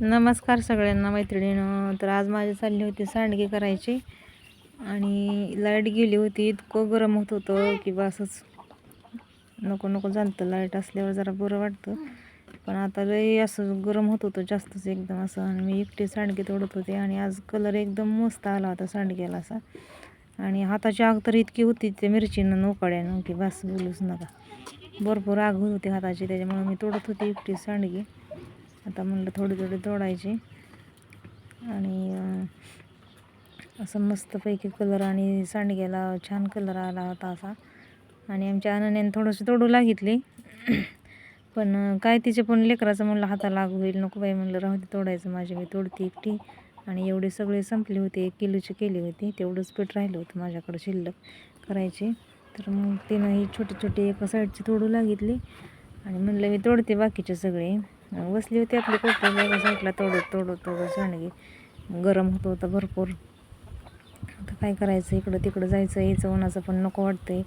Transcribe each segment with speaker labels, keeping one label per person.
Speaker 1: नमस्कार सगळ्यांना मैत्रिणीनं. तर आज माझी चालली होती सांडगे करायची. आणि लाइट गेली होती इतकं गरम होत होतं की बा असंच नको नको झालं लाइट असल्यावर जरा बरं वाटतं. पण आता लई असं गरम होत होतं जास्तच एकदम असं. आणि मी एकटे सांडगे तोडत होते आणि आज कलर एकदम मस्त आला होता सांडग्याला असा. आणि हाताची आग तर इतकी होती त्या मिरचीनं नोकाड्यानं की बस बोलूच नका. भरपूर आग होत होती हाताची त्याच्यामुळे मी तोडत होती एकटी सांडगी. आता म्हणलं थोडी थोडी तोडायची. आणि असं मस्तपैकी कलर आणि सांडग्याला छान कलर आला होता असा. आणि आमच्या अनन्याने थोडंसं तोडू लागितली. पण काय तिचे पण लेकराचं म्हणलं हाताला लागू होईल. नको बाई म्हणलं राहू दे तोडायचं माझी मी तोडती एकटी. आणि एवढे सगळे संपले होते एक किलोची केली होती. तेवढंच पीठ राहिलं होतं माझ्याकडं शिल्लक करायची. तर मग तिनं ही छोटी छोटी एका साईडची तोडू लागितली. आणि म्हणलं मी तोडते बाकीचे सगळे. बसली होती आपली कोपऱ्याला एका साईडला तोडत तोडत तोडत सांडगे. गरम होत होतं भरपूर. आता काय करायचं? इकडं तिकडं जायचं यायचं उन्हाचं पण नको वाटतंय.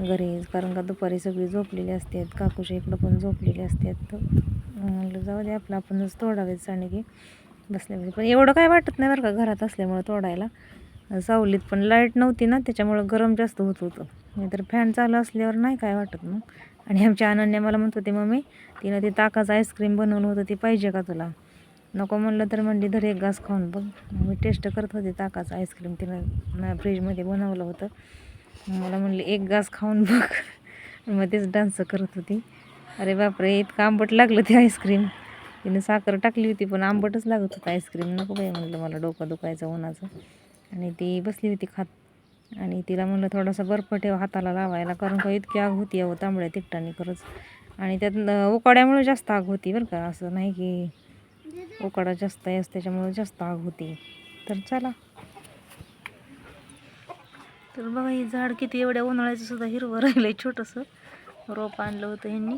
Speaker 1: घरी कारण का दुपारी सगळी झोपलेली असतात. काकूच्या इकडं पण झोपलेली असतात. तर म्हणलं जाऊ दे आपलं आपणच तोडावेच सांडगे. बसल्यामध्ये पण एवढं काय वाटत नाही बरं का घरात असल्यामुळं तोडायला. सावलीत पण लाइट नव्हती ना त्याच्यामुळं गरम जास्त होत होतं. नाहीतर फॅन चालू असल्यावर नाही काय वाटत मग. आणि आमच्या अनन्या मला म्हणत होती मम्मी तिनं ते ताकाचं आईस्क्रीम बनवलं होतं ते पाहिजे का तुला? नको म्हणलं तर म्हणली धर एक घास खाऊन बघ. मी टेस्ट करत होते ताकाचं आईस्क्रीम तिनं फ्रीजमध्ये बनवलं होतं. मला म्हणली एक घास खाऊन बघ. मग तेच डान्स करत होती. अरे बापरे इतकं आंबट लागलं ते आईस्क्रीम तिने साखर टाकली होती पण आंबटच लागत होतं आईस्क्रीम नको बाई म्हणलं मला डोकं दुखायचं उन्हाचं. आणि ती बसली होती खात आणि तिला म्हणलं थोडासा बर्फ ठेव हाताला लावायला कारण का इतकी आग होती अहो तांबड्या तिकटाने खरंच. आणि त्यात उकाड्यामुळे जास्त आग होती बरं का असं नाही की उकाडा जास्त आहे त्याच्यामुळे जास्त आग होती. तर चला. तर बघा हे झाड किती एवढ्या उन्हाळ्याचं सुद्धा हिरवं राहिलंय छोटंसं. रोप आणलं होतं ह्यांनी.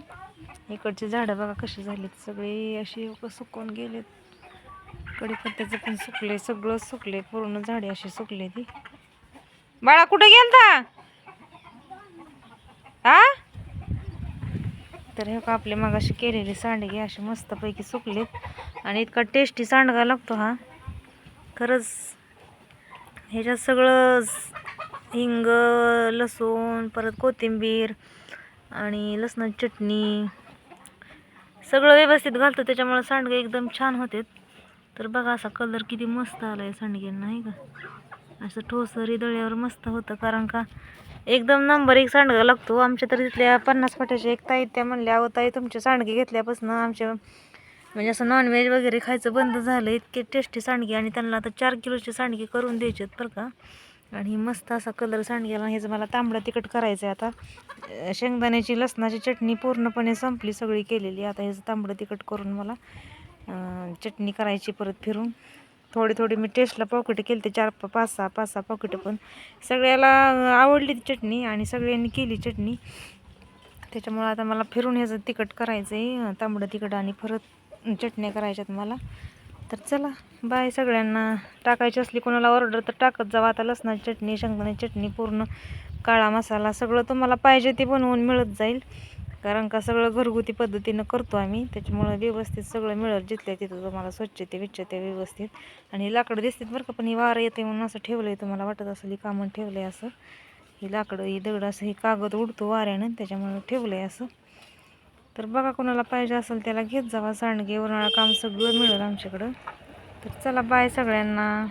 Speaker 1: इकडचे झाडं बघा कशी झालेत सगळे अशी सुकवून सुकून गेलेत. कडीपत्त्याचं पण सुकले सगळं सुकले पूर्ण झाडे अशी सुकले ती बाळा कुठे गेलता? हा तर हे का आपले मग अशी केलेली सांडगे अशी मस्तपैकी सुकलेत. आणि इतका टेस्टी सांडगा लागतो हा. खरंच ह्याच्यात सगळं हिंग लसूण परत कोथिंबीर आणि लसणाची चटणी सगळं व्यवस्थित घालतो त्याच्यामुळे सांडगे एकदम छान होते तर बघा असा कलर किती मस्त आला आहे सांडग्यांना नाही का? असं ठोसरी दळ्यावर मस्त होतं कारण का एकदम नंबर एक सांडगा लागतो. आमच्या तर तिथल्या पन्नास फाट्याच्या एक ताई त्या म्हणल्या अहो ताई तुमचे सांडगे घेतल्यापासून आमच्या म्हणजे असं नॉनव्हेज वगैरे खायचं बंद झालं इतके टेस्टी सांडगे आणि त्यांना आता चार किलोचे सांडगे करून द्यायचे बरं का. आणि मस्त असा कलर सांडगेला हेच मला तांबडा तिखट करायचं आहे आता शेंगदाण्याची लसणाची चटणी पूर्णपणे संपली सगळी केलेली. आता ह्याचं तांबडं तिखट करून मला चटणी करायची परत फिरून. थोडी थोडी मी टेस्टला पॉकेट केली ते चार पाच सहा पाच सहा पॉकेटं पण. सगळ्याला आवडली ती चटणी आणि सगळ्यांनी केली चटणी. त्याच्यामुळं आता मला फिरून ह्याचं तिखट करायचं आहे तांबडं तिखट आणि परत चटण्या करायच्यात मला. तर चला बाय सगळ्यांना. टाकायची असली कोणाला ऑर्डर तर टाकत जावं. आता लसणाची चटणी शेंगदाण्याची चटणी पूर्ण काळा मसाला सगळं तुम्हाला पाहिजे ते बनवून मिळत जाईल. कारण का सगळं घरगुती पद्धतीनं करतो आम्ही. त्याच्यामुळं व्यवस्थित सगळं मिळत जिथल्या तिथं तुम्हाला स्वच्छते विच्छते व्यवस्थित. आणि लाकडं दिसतात बरं का पण ही वारं येते म्हणून असं ठेवलं आहे तुम्हाला वाटत असेल ही कामं ठेवलं आहे असं. ही लाकडं ही दगड असं ही कागद उडतो वाऱ्यानं त्याच्यामुळं ठेवलं आहे असं. तर बघा कोणाला पाहिजे असेल त्याला घेत जावा. सांडगे उन्हाळा काम सगळं मिळेल आमच्याकडं. तर चला बाय सगळ्यांना.